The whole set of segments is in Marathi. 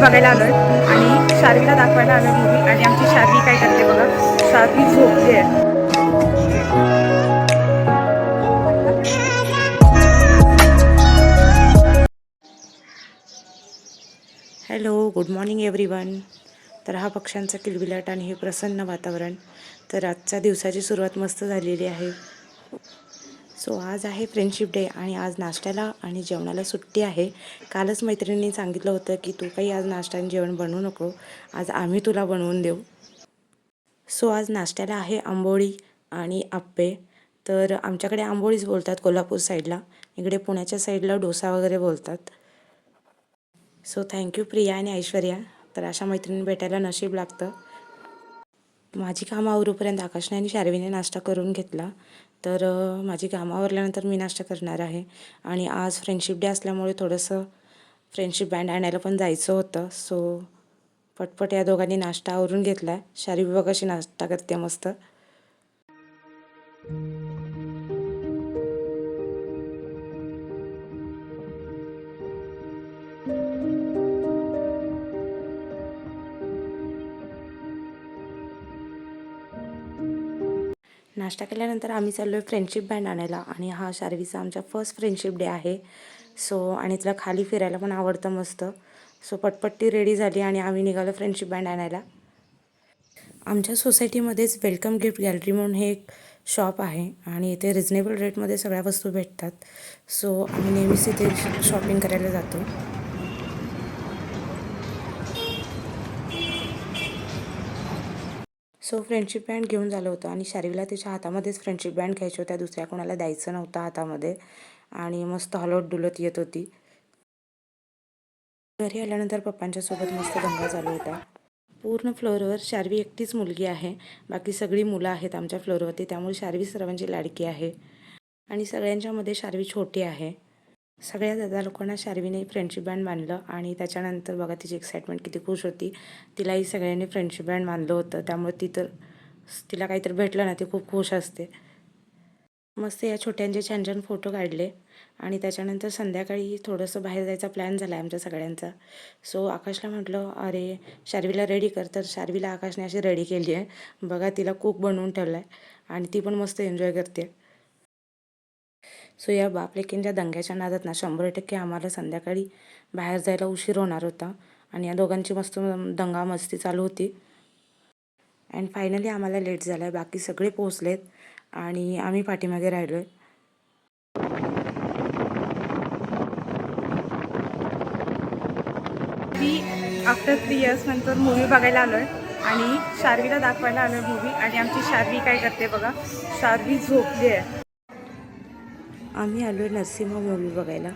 बघायला आलोय आणि शार्वीला दाखवायला आलोय मूवी आणि आमची शार्वी काय करते बघा? शार्वी झोपली आहे. हॅलो गुड मॉर्निंग एव्हरीवन तर हा पक्ष्यांचा किलबिलाट आणि हे प्रसन्न वातावरण तर आजच्या दिवसाची सुरुवात मस्त झालेली आहे. सो आज आहे फ्रेंडशिप डे आणि आज नाश्त्याला आणि जेवणाला सुट्टी आहे. कालच मैत्रिणींनी सांगितलं होतं की तू काही आज नाश्ता आणि जेवण बनवू नको. आज आम्ही तुला बनवून देऊ. सो आज नाश्त्याला आहे आंबोळी आणि आप्पे. तर आमच्याकडे आंबोळीच बोलतात कोल्हापूर साईडला इकडे पुण्याच्या साईडला डोसा वगैरे बोलतात. सो थँक्यू प्रिया आणि ऐश्वर्या तर अशा मैत्रिणी भेटायला नशीब लागतं. माझी कामं आवरूपर्यंत आकाशने आणि शार्वीने नाश्ता करून घेतला. तर माझी कामं आवरल्यानंतर मी नाश्ता करणार आहे. आणि आज फ्रेंडशिप डे असल्यामुळे थोडंसं फ्रेंडशिप बँड आणायला पण जायचं होतं. सो पटपट या दोघांनी नाश्ता आवरून घेतला आहे शार्वी बघ कशी नाश्ता करते मस्त. नाश्ता केल्यानंतर आम्ही चाललो आहे फ्रेंडशिप बँड आणायला आणि हा शार्वीचा आमचा फर्स्ट फ्रेंडशिप डे आहे. सो आणि तिला खाली फिरायला पण आवडतं मस्त. सो पटपट्टी रेडी झाली आणि आम्ही निघालो फ्रेंडशिप बँड आणायला. आमच्या सोसायटीमध्येच वेलकम गिफ्ट गॅलरी म्हणून हे एक शॉप आहे आणि इथे रिजनेबल रेटमध्ये सगळ्या वस्तू भेटतात. सो आम्ही नेहमीच इथे शॉपिंग करायला जातो. सो फ्रेंडशिप बँड घेऊन झालं होतं आणि शारीला तिच्या हातामध्येच फ्रेंडशिप बँड घ्यायच्या होत्या दुसऱ्या कोणाला द्यायचं नव्हतं हातामध्ये. आणि मस्त हलवत डुलत येत होती. घरी आल्यानंतर पप्पांच्या सोबत मस्त दंगा चालू होता. पूर्ण फ्लोअरवर शार्वी एकटीच मुलगी आहे. बाकी सगळी मुलं आहेत आमच्या फ्लोअरवरती त्यामुळे शार्वी सर्वांची लाडकी आहे. आणि सगळ्यांच्यामध्ये शार्वी छोटी आहे. सगळ्या दादा लोकांना शार्वीने फ्रेंडशिप बँड बांधलं आणि त्याच्यानंतर बघा तिची एक्साइटमेंट किती खुश होती. तिलाही सगळ्यांनी फ्रेंडशिप बँड बांधलं होतं. त्यामुळे ती तर तिला काहीतरी भेटलं ना ती खूप खुश असते. मस्त या छोट्यांचे छान छान फोटो काढले आणि त्याच्यानंतर संध्याकाळी थोडंसं बाहेर जायचा प्लॅन झाला आहे आमच्या सगळ्यांचा. सो आकाशला म्हटलं अरे शार्वीला रेडी कर. तर शार्वीला आकाशने अशी रेडी केली आहे बघा तिला कुक बनवून ठेवला आहे आणि ती पण मस्त एन्जॉय करते. सो या बापलेकींच्या दंग्याच्या नादात ना शंभर टक्के आम्हाला संध्याकाळी बाहेर जायला उशीर होणार होता आणि या दोघांची मस्त दंगा मस्ती चालू होती. अँड फायनली आम्हाला लेट झाला आहे बाकी सगळे पोहोचलेत आणि आम्ही पाठीमागे राहिलो आहे मी आफ्टर थ्री इयर्स नंतर मूवी बघायला आलो आहे आणि शार्वीला दाखवायला आलो आहे मूवी आणि आमची शार्वी काय करते बघा? शार्वी झोपली आहे आम्ही आलो आहे नरसिंह मूवी बघायला.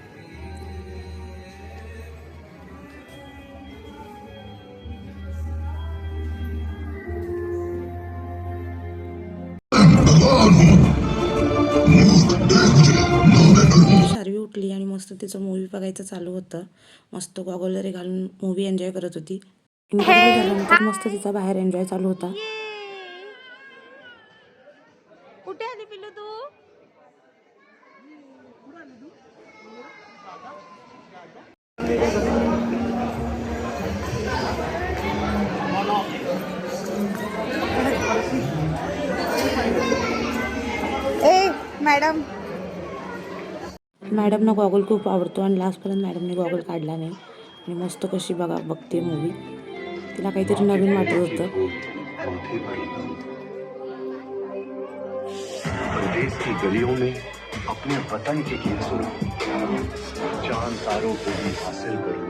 शार्वी उठली आणि मस्त तिचं मूवी बघायचं चालू होतं. मस्त गॉगल वगैरे घालून मूवी एन्जॉय करत होती. मस्त तिचा बाहेर एन्जॉय चालू होता कुठे आली पिल्लू तू ए मॅडम. मॅडमना गॉगल खूप आवडतो आणि लास्टपर्यंत मॅडमने गॉगल काढला नाही. आणि मस्त कशी बघा बघते मूवी तिला काहीतरी नवीन वाटत होतं. देश की गलियों में अपने वतन के गीत सुनो। चांद तारों को भी हासिल करूं।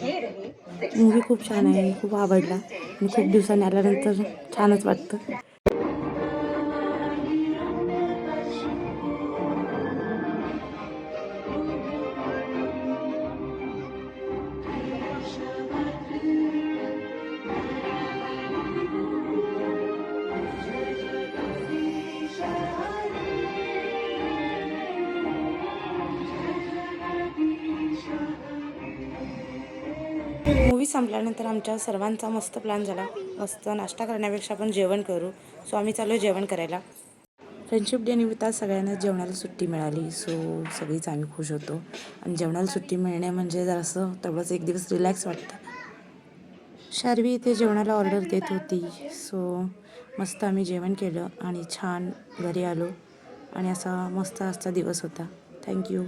फिर देखें मूवी खूप छान आहे खूप आवडला. आणि खूप दिवसांनी आल्यानंतर छानच वाटतं. मूवी संपल्यानंतर आमच्या सर्वांचा मस्त प्लॅन झाला. मस्त नाश्ता करण्यापेक्षा आपण जेवण करू. सो आम्ही चाललो जेवण करायला. फ्रेंडशिप डे निमित्त सगळ्यांना जेवणाला सुट्टी मिळाली. सो सगळीच आम्ही खुश होतो. आणि जेवणाला सुट्टी मिळणे म्हणजे जरासं तेवढंच एक दिवस रिलॅक्स वाटतं. शार्वी इथे जेवणाला ऑर्डर देत होती. सो मस्त आम्ही जेवण केलं आणि छान घरी आलो. आणि असा मस्त आजचा दिवस होता. थँक्यू